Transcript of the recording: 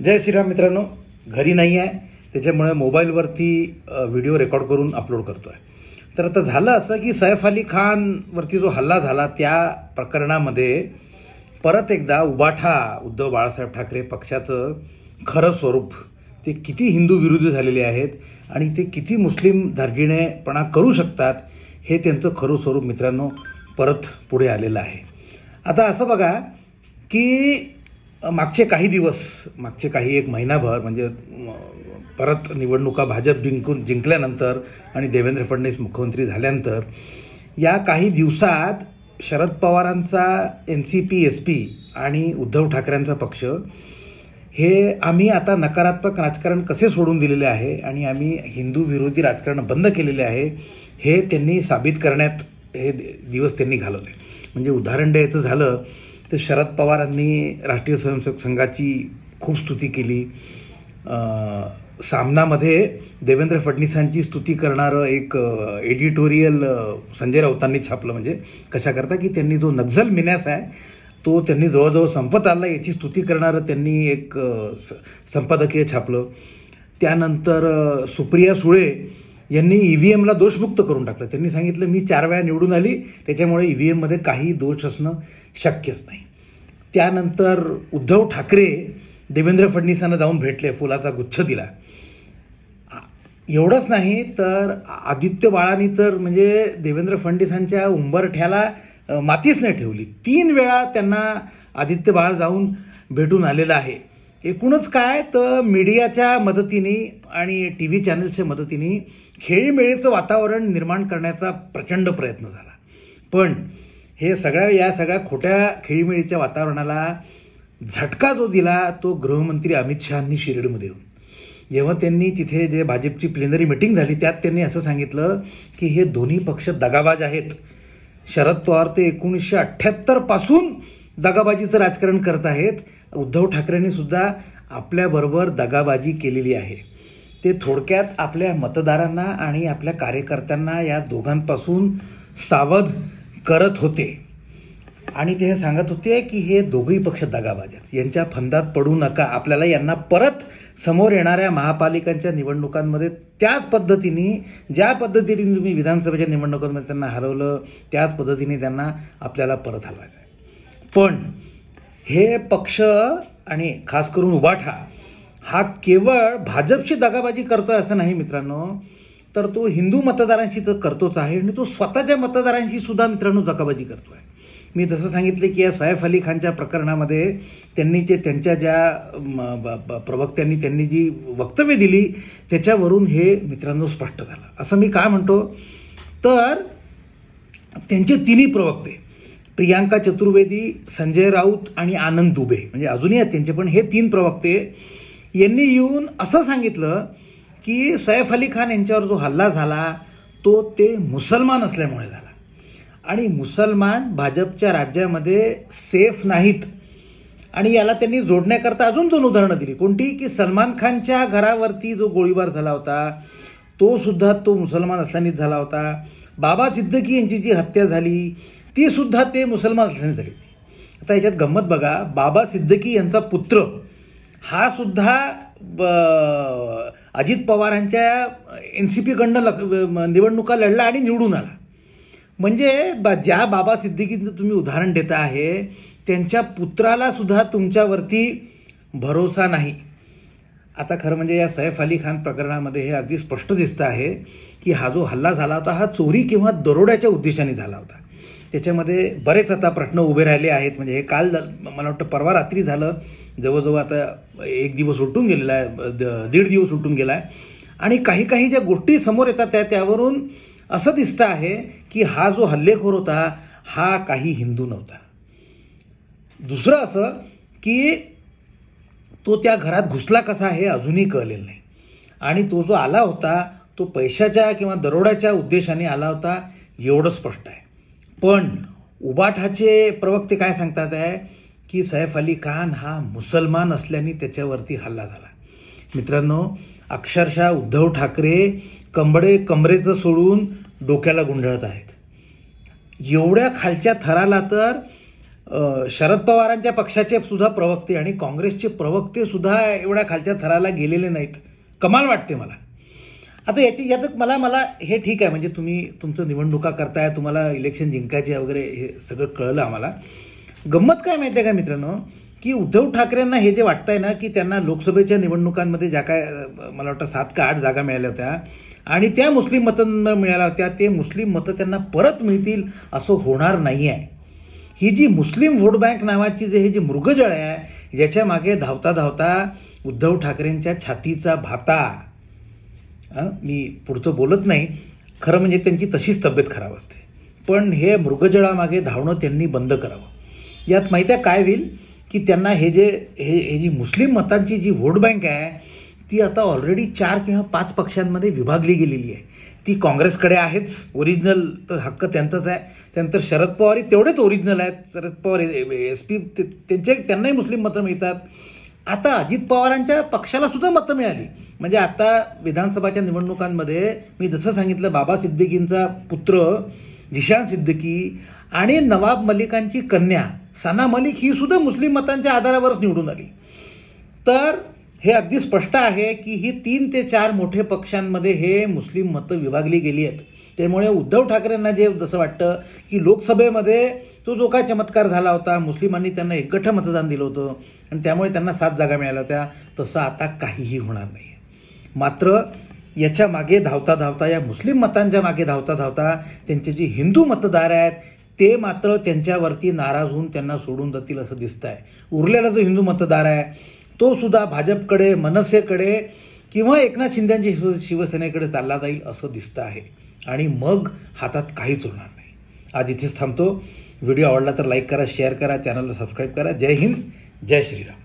जय श्रीराम मित्रांनो घरी नाही आहे त्याच्यामुळे मोबाईलवरती व्हिडिओ रेकॉर्ड करून अपलोड करतो आहे तर आता झालं असं की सैफ अली खानवरती जो हल्ला झाला त्या प्रकरणामध्ये परत एकदा उबाठा उद्धव बाळासाहेब ठाकरे पक्षाचं खरं स्वरूप ते किती हिंदू विरोधी झालेले आहेत आणि ते किती मुस्लिम धार्गिणेपणा करू शकतात हे त्यांचं खरं स्वरूप मित्रांनो परत पुढे आलेलं आहे. आता असं बघा की मागचे काही दिवस मागचे काही एक महिनाभर म्हणजे परत निवडणुका भाजप जिंकून जिंकल्यानंतर आणि देवेंद्र फडणवीस मुख्यमंत्री झाल्यानंतर या काही दिवसात शरद पवारांचा N C P S P आणि उद्धव ठाकरेंचा पक्ष हे आम्ही आता नकारात्मक राजकारण कसे सोडून दिलेले आहे आणि आम्ही हिंदू विरोधी राजकारण बंद केलेले आहे हे त्यांनी साबित करण्यात हे दिवस त्यांनी घालवले. म्हणजे उदाहरण द्यायचं झालं तर शरद पवारांनी राष्ट्रीय स्वयंसेवक संघाची खूप स्तुती केली. सामनामध्ये देवेंद्र फडणवीसांची स्तुती करणारं एक एडिटोरियल संजय राऊतांनी छापलं. म्हणजे कशाकरता की त्यांनी जो नक्झल मिन्यास आहे तो त्यांनी जवळजवळ संपत आला याची स्तुती करणारं त्यांनी एक स संपादकीय छापलं. त्यानंतर सुप्रिया सुळे यांनी ई व्ही एमला दोषमुक्त करून टाकलं. त्यांनी सांगितलं मी चार वेळा निवडून आली. त्याच्यामुळे ई व्ही एममध्ये काही दोष असणं शक्यच नाही. त्यानंतर उद्धव ठाकरे देवेंद्र फडणवीसांना जाऊन भेटले फुलाचा गुच्छ दिला. एवढंच नाही तर आदित्य बाळांनी तर म्हणजे देवेंद्र फडणवीसांच्या उंबरठ्याला मातीच नाही ठेवली. तीन वेळा त्यांना आदित्य बाळ जाऊन भेटून आलेलं आहे. एकूणच काय तर मीडियाच्या मदतीने आणि टी व्ही चॅनल्सच्या मदतीने खेळीमेळीचं वातावरण निर्माण करण्याचा प्रचंड प्रयत्न झाला. पण हे सगळ्या या सगळ्या खोट्या खेळीमेळीच्या वातावरणाला झटका जो दिला तो गृहमंत्री अमित शहानी शिर्डीमध्ये येऊन. जेव्हा त्यांनी तिथे जे भाजपची प्लेनरी मिटिंग झाली त्यात त्यांनी असं सांगितलं की हे दोन्ही पक्ष दगाबाज आहेत. शरद पवार ते एकोणीसशे अठ्ठ्याहत्तरपासून दगाबाजीचं राजकारण करत आहेत. उद्धव ठाकरेंनी सुद्धा आपल्याबरोबर दगाबाजी केलेली आहे. ते थोडक्यात आपल्या मतदारांना आणि आपल्या कार्यकर्त्यांना या दोघांपासून सावध करत होते. आणि ते हे सांगत होते की हे दोघंही पक्ष दगाबाज आहेत यांच्या फंदात पडू नका. आपल्याला यांना परत समोर येणाऱ्या महापालिकांच्या निवडणुकांमध्ये त्याच पद्धतीने ज्या पद्धतीने तुम्ही विधानसभेच्या निवडणुकांमध्ये त्यांना हरवलं त्याच पद्धतीने त्यांना आपल्याला परत हलवायचं आहे. पण हे पक्ष आणि खास करून उबाठा हा केवळ भाजपची दगाबाजी करतोय असं नाही मित्रांनो. तर तो हिंदू मतदारांशी तर करतोच आहे आणि तो स्वतःच्या मतदारांशी सुद्धा मित्रांनो करतो आहे मी जसं सांगितलं की या सैफ अली खानच्या प्रकरणामध्ये त्यांनी जे त्यांच्या ज्या म, ब- प्रवक्त्यांनी त्यांनी जी वक्तव्य दिली त्याच्यावरून हे मित्रांनो स्पष्ट झालं. असं मी काय म्हणतो? तर त्यांचे तिन्ही प्रवक्ते प्रियांका चतुर्वेदी संजय राऊत आणि आनंद दुबे म्हणजे अजूनही आहेत त्यांचे पण हे तीन प्रवक्ते यांनी येऊन असं सांगितलं की सैफ अली खान यांच्यावर जो हल्ला झाला तो ते मुसलमान असल्यामुळे झाला. आणि मुसलमान भाजपच्या राज्यामध्ये सेफ नाहीत. आणि याला त्यांनी जोडण्याकरता अजून दोन उदाहरणं दिली. कोणती की सलमान खानच्या घरावरती जो गोळीबार झाला होता तो सुद्धा तो मुसलमान असल्यानेच झाला होता. बाबा सिद्दकी यांची जी हत्या झाली ती सुद्धा ते मुसलमान असल्याने झाली होती. आता याच्यात गंमत बघा बाबा सिद्दकी यांचा पुत्र हा सुद्धा ब अजित पवारांच्या एन सी पीकडनं लक निवडणुका लढला आणि निवडून आला. म्हणजे बा ज्या बाबा सिद्दीकीचं तुम्ही उदाहरण देता आहे त्यांच्या पुत्रालासुद्धा तुमच्यावरती भरोसा नाही. आता खरं म्हणजे या सैफ अली खान प्रकरणामध्ये हे अगदी स्पष्ट दिसतं आहे की हा जो हल्ला झाला होता हा चोरी किंवा दरोड्याच्या उद्देशाने झाला होता. त्याच्यामध्ये बरेच आता प्रश्न उभे राहिले आहेत. म्हणजे हे काल मला वाटतं परवा रात्री झालं. जवळजवळ आता एक दिवस उलटून गेलेला आहे द- दीड दिवस उलटून गेला आहे. आणि काही काही ज्या गोष्टी समोर येतात त्या त्यावरून असं दिसतं आहे की हा जो हल्लेखोर होता हा काही हिंदू नव्हता. दुसरं असं की तो त्या घरात घुसला कसा हे अजूनही कळलेलं नाही. आणि तो जो आला होता तो पैशाच्या किंवा दरोड्याच्या उद्देशाने आला होता एवढं स्पष्ट आहे. पण उबाठाचे प्रवक्ते काय सांगतात आहे की सैफ अली खान हा मुसलमान असल्याने त्याच्यावरती हल्ला झाला. मित्रांनो अक्षरशः उद्धव ठाकरे कंबडे कमरेचं सोडून डोक्याला गुंडळत आहेत. एवढ्या खालच्या थराला तर शरद पवारांच्या पक्षाचे सुद्धा प्रवक्ते आणि काँग्रेसचे प्रवक्ते सुद्धा एवढ्या खालच्या थराला गेलेले नाहीत. कमाल वाटते मला. आता याची यात मला मला हे ठीक आहे. म्हणजे तुम्ही तुमचं निवडणुका करताय तुम्हाला इलेक्शन जिंकायचे वगैरे हे सगळं कळलं आम्हाला. गंमत काय माहिती आहे का मित्रांनो? की उद्धव ठाकरेंना हे जे वाटतंय ना की त्यांना लोकसभेच्या निवडणुकांमध्ये ज्या काय मला वाटतं सात का आठ जागा मिळाल्या होत्या आणि त्या मुस्लिम मतांना मिळाल्या होत्या ते मुस्लिम मतं त्यांना परत मिळतील असं होणार नाही आहे ही जी मुस्लिम व्होट बँक नावाची जे हे जे मृगजळ आहे ज्याच्या मागे धावता धावता उद्धव ठाकरेंच्या छातीचा भाता. मी पुढचं बोलत नाही. खरं म्हणजे त्यांची तशीच तब्येत खराब असते. पण हे मृगजळामागे धावणं त्यांनी बंद करावं. यात माहिती आहे काय होईल? की त्यांना हे जे हे हे जी मुस्लिम मतांची जी व्होट बँक आहे ती आता ऑलरेडी चार किंवा पाच पक्षांमध्ये विभागली गेलेली आहे. ती काँग्रेसकडे आहेच. ओरिजिनल तर हक्क त्यांचाच आहे. त्यानंतर शरद पवारही तेवढेच ओरिजिनल आहेत. शरद पवार एस पी त्यांचे त्यांनाही मुस्लिम मतं मिळतात. आता अजित पवारांच्या पक्षाला सुद्धा मतं मिळाली. म्हणजे आता विधानसभाच्या निवडणुकांमध्ये मी जसं सांगितलं बाबा सिद्दीकींचा पुत्र झिशान सिद्दीकी आणि नवाब मलिकांची कन्या सना मलिक ही सुद्धा मुस्लिम मतांच्या आधारावरच निवडून आली. तर हे अगदी स्पष्ट आहे की ही तीन ते चार मोठे पक्षांमध्ये हे मुस्लिम मतं विभागली गेली आहेत. त्यामुळे उद्धव ठाकरेंना जे जसं वाटतं की लोकसभेमध्ये तो जो काय चमत्कार झाला होता मुस्लिमांनी त्यांना एकगठ मतदान दिलं होतं आणि त्यामुळे त्यांना सात जागा मिळाल्या होत्या तसं आता काहीही होणार नाही. मात्र याच्या मागे धावता धावता या मुस्लिम मतांच्या मागे धावता धावता त्यांचे जे हिंदू मतदार आहेत ते मात्र त्यांच्यावरती नाराज होऊन त्यांना सोडून जातील असं दिसतं आहे उरलेला जो हिंदू मतदार आहे तोसुद्धा भाजपकडे मनसेकडे किंवा एकनाथ शिंदेच्या शिव शिवसेनेकडे चालला जाईल असं दिसतं आहे. आणि मग हातात काहीच होणार नाही. आज इथेच थांबतो. व्हिडिओ आवडला तर लाईक करा शेअर करा चॅनलला सबस्क्राईब करा. जय हिंद जय श्रीराम.